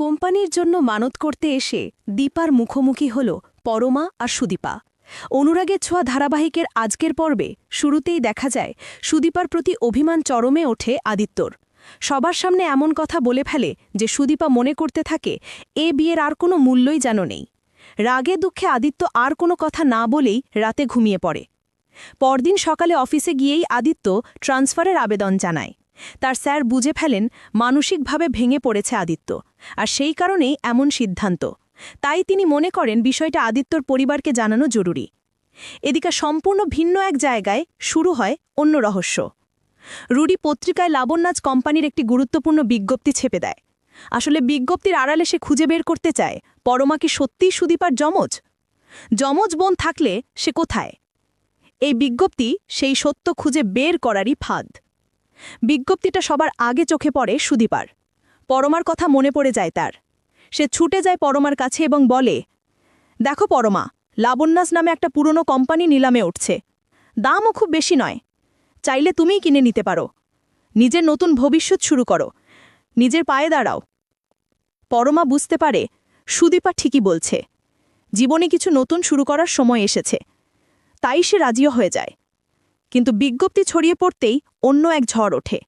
কোম্পানির জন্য মানত করতে এসে দীপার মুখোমুখি হল পরমা আর সুদীপা। অনুরাগের ছোঁয়া ধারাবাহিকের আজকের পর্বে শুরুতেই দেখা যায় সুদীপার প্রতি অভিমান চরমে ওঠে আদিত্যর। সবার সামনে এমন কথা বলে ফেলে যে সুদীপা মনে করতে থাকে, এ বিয়ের আর কোনো মূল্যই যেন নেই। রাগে দুঃখে আদিত্য আর কোনো কথা না বলেই রাতে ঘুমিয়ে পড়ে। পরদিন সকালে অফিসে গিয়েই আদিত্য ট্রান্সফারের আবেদন জানায়। তার স্যার বুঝে ফেলেন মানসিকভাবে ভেঙে পড়েছে আদিত্য, আর সেই কারণেই এমন সিদ্ধান্ত। তাই তিনি মনে করেন বিষয়টা আদিত্যর পরিবারকে জানানো জরুরি। এদিকে সম্পূর্ণ ভিন্ন এক জায়গায় শুরু হয় অন্য রহস্য। রুডি পত্রিকায় লাবণ্যাজ কোম্পানির একটি গুরুত্বপূর্ণ বিজ্ঞপ্তি ছেপে দেয়। আসলে বিজ্ঞপ্তির আড়ালে সে খুঁজে বের করতে চায়, পরমা কি সত্যিই সুদীপার যমজ? যমজ বোন থাকলে সে কোথায়? এই বিজ্ঞপ্তি সেই সত্য খুঁজে বের করারই ফাঁদ। বিজ্ঞপ্তিটা সবার আগে চোখে পড়ে সুদীপার। পরমার কথা মনে পড়ে যায় তার। সে ছুটে যায় পরমার কাছে এবং বলে, দেখো পরমা, লাবণ্যাস নামে একটা পুরনো কোম্পানি নিলামে উঠছে। দামও খুব বেশি নয়। চাইলে তুমিই কিনে নিতে পারো। নিজের নতুন ভবিষ্যৎ শুরু করো। নিজের পায়ে দাঁড়াও। পরমা বুঝতে পারে, সুদীপা ঠিকই বলছে। জীবনে কিছু নতুন শুরু করার সময় এসেছে। তাই সে রাজিও হয়ে যায়। কিন্তু বিজ্ঞপ্তি ছড়িয়ে পড়তেই অন্য এক ঝড় ওঠে।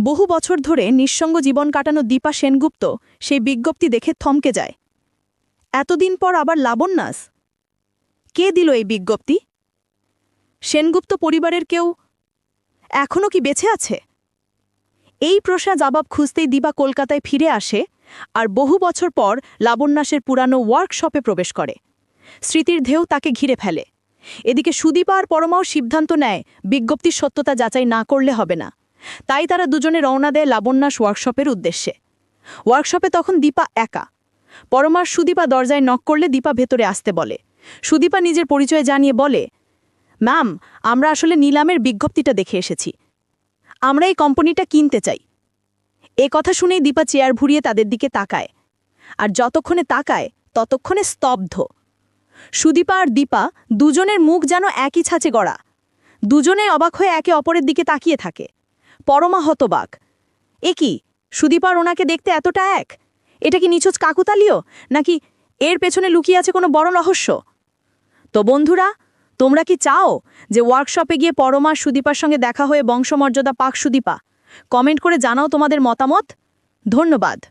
বহু বছর ধরে নিঃসঙ্গ জীবন কাটানো দীপা সেনগুপ্ত সেই বিজ্ঞপ্তি দেখে থমকে যায়। এতদিন পর আবার লাবণ্যাস? কে দিল এই বিজ্ঞপ্তি? সেনগুপ্ত পরিবারের কেউ এখনও কি বেঁচে আছে? এই প্রশ্ন জবাব খুঁজতেই দিবা কলকাতায় ফিরে আসে আর বহু বছর পর লাবণ্যাসের পুরানো ওয়ার্কশপে প্রবেশ করে। স্মৃতির ঢেউ তাকে ঘিরে ফেলে। এদিকে সুদীপা আর পরমাও সিদ্ধান্ত নেয়, বিজ্ঞপ্তির সত্যতা যাচাই না করলে হবে না। তাই তারা দুজনে রওনা দেয় লাবণ্যাস ওয়ার্কশপের উদ্দেশ্যে। ওয়ার্কশপে তখন দীপা একা। পরমার সুদীপা দরজায় নক করলে দীপা ভেতরে আসতে বলে। সুদীপা নিজের পরিচয় জানিয়ে বলে, ম্যাম, আমরা আসলে নিলামের বিজ্ঞপ্তিটা দেখে এসেছি। আমরা এই কোম্পানিটা কিনতে চাই। এ কথা শুনেই দীপা চেয়ার ভুরিয়ে তাদের দিকে তাকায়। আর যতক্ষণে তাকায়, ততক্ষণে স্তব্ধ। সুদীপা আর দীপা দুজনের মুখ যেন একই ছাঁচে গড়া। দুজনে অবাক হয়ে একে অপরের দিকে তাকিয়ে থাকে। পরমা হতবাক। এ কি? সুদীপার ওনাকে দেখতে এতটা এক? এটা কি নিছজ কাকুতালীয়? নাকি এর পেছনে লুকিয়ে আছে কোনো বড় রহস্য? তো বন্ধুরা, তোমরা কি চাও যে ওয়ার্কশপে গিয়ে পরমা সুদীপার সঙ্গে দেখা হয়ে বংশমর্যাদা পাক সুদীপা? কমেন্ট করে জানাও তোমাদের মতামত। ধন্যবাদ।